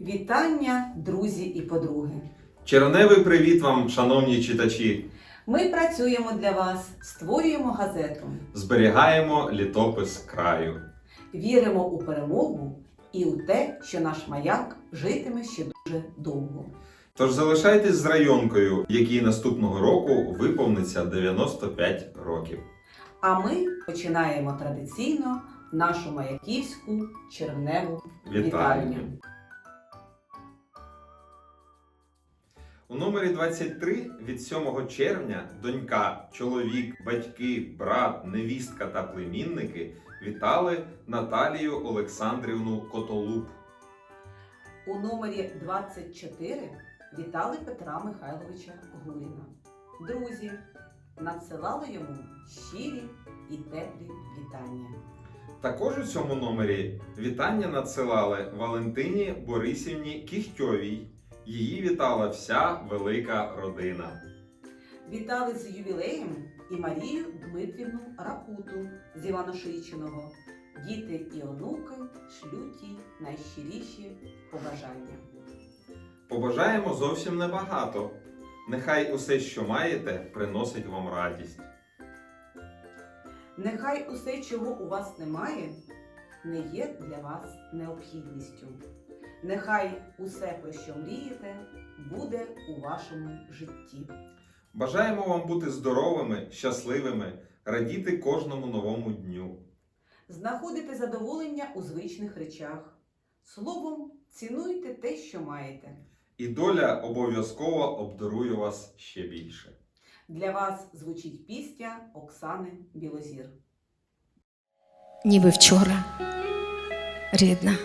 Вітання, друзі і подруги! Черневий привіт вам, шановні читачі! Ми працюємо для вас, створюємо газету, Зберігаємо літопис краю. віримо у перемогу і у те, що наш маяк житиме ще дуже довго. Тож залишайтесь з районкою, якій наступного року виповниться 95 років. А ми починаємо традиційно нашу маяківську червневу Вітання! У номері 23 від 7 червня донька, чоловік, батьки, брат, невістка та племінники вітали Наталію Олександрівну Котолуб. У номері 24 вітали Петра Михайловича Гуріна. Друзі надсилали йому щирі і теплі вітання. Також у цьому номері вітання надсилали Валентині Борисівні Кіхтьовій. Її вітала вся велика родина. Вітали з ювілеєм і Марію Дмитрівну Ракуту з Івано-Шийчиного. Діти і онуки шлють їй найщиріші побажання. Побажаємо зовсім небагато. Нехай усе, що маєте, приносить вам радість. Нехай усе, чого у вас немає, не є для вас необхідністю. Нехай усе, про що мрієте, буде у вашому житті. Бажаємо вам бути здоровими, щасливими, радіти кожному новому дню. Знаходите задоволення у звичних речах. Словом, цінуйте те, що маєте. І доля обов'язково обдарує вас ще більше. Для вас звучить пісня Оксани Білозір. ніби вчора. Рідна.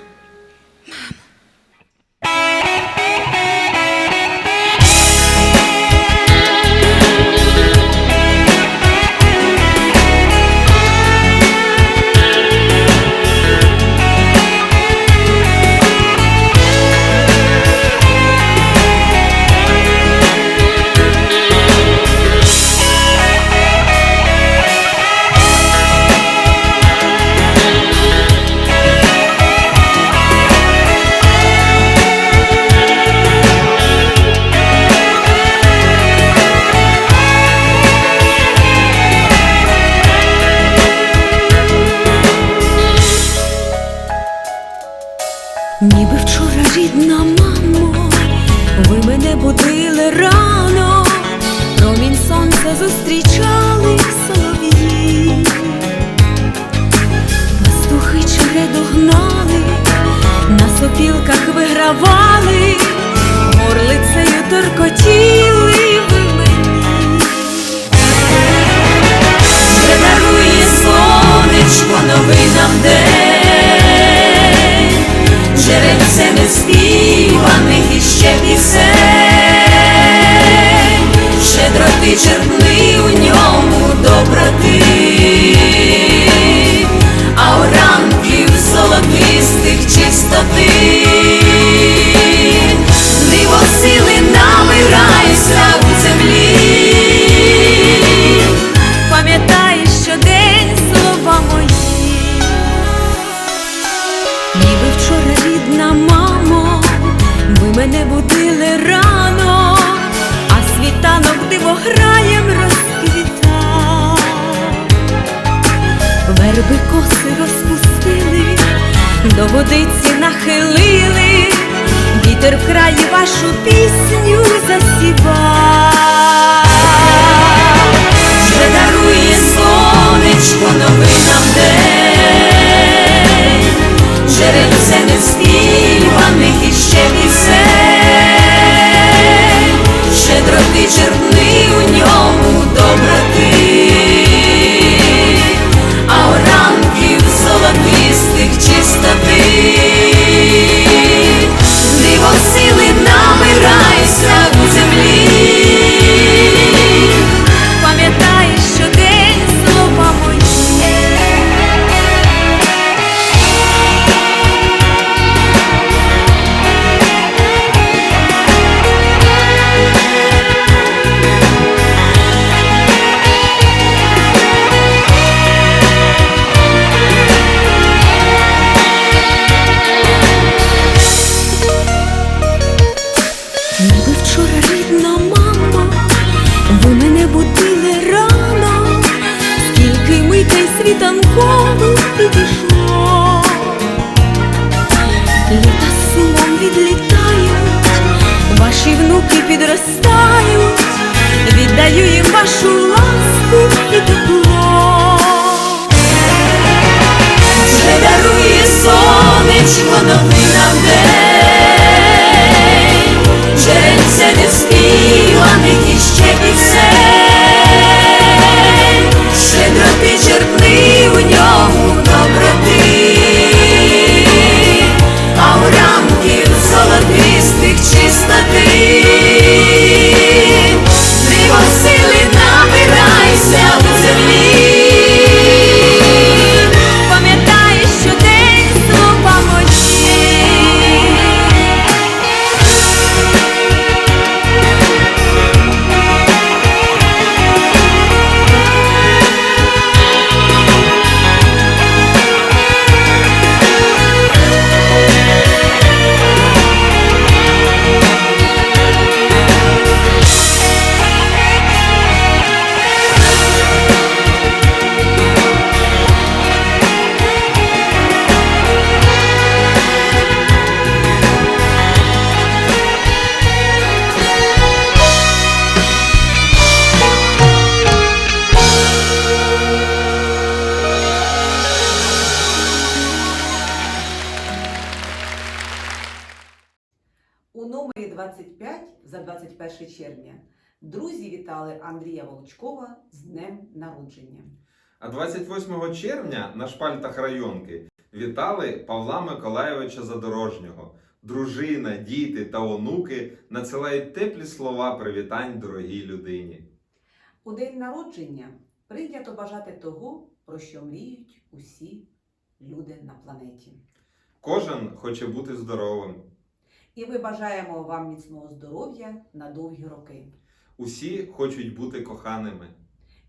Щедроти у ньому доброти, а у ранків золотистих чистоти, диво сили набирайся у землі, пам'ятай щодень слова мої. Ніби вчора рідна мамо, ви мене будили рано, світанок розквіта. Верби коси розпустили, до водиці нахилили, вітер в краї вашу пісню засівав. 25 за 21 червня друзі вітали Андрія Волчкова з Днем народження. А 28 червня на шпальтах районки вітали Павла Миколайовича Задорожнього. Дружина, діти та онуки надсилають теплі слова привітань дорогій людині. У день народження прийнято бажати того, про що мріють усі люди на планеті. Кожен хоче бути здоровим. І ми бажаємо вам міцного здоров'я на довгі роки. Усі хочуть бути коханими.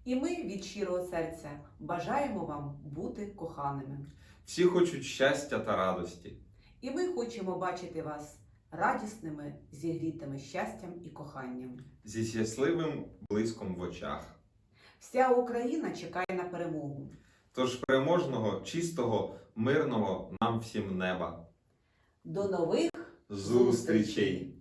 І ми від щирого серця бажаємо вам бути коханими. Всі хочуть щастя та радості. І ми хочемо бачити вас радісними, зігрітими щастям і коханням. зі щасливим блиском в очах. Вся Україна чекає на перемогу. Тож переможного, чистого, мирного нам всім неба. До нових Зустрічей!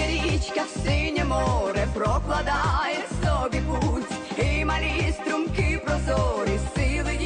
Тече річка в синє море, прокладає собі путь, і малі струмки прозорі, сили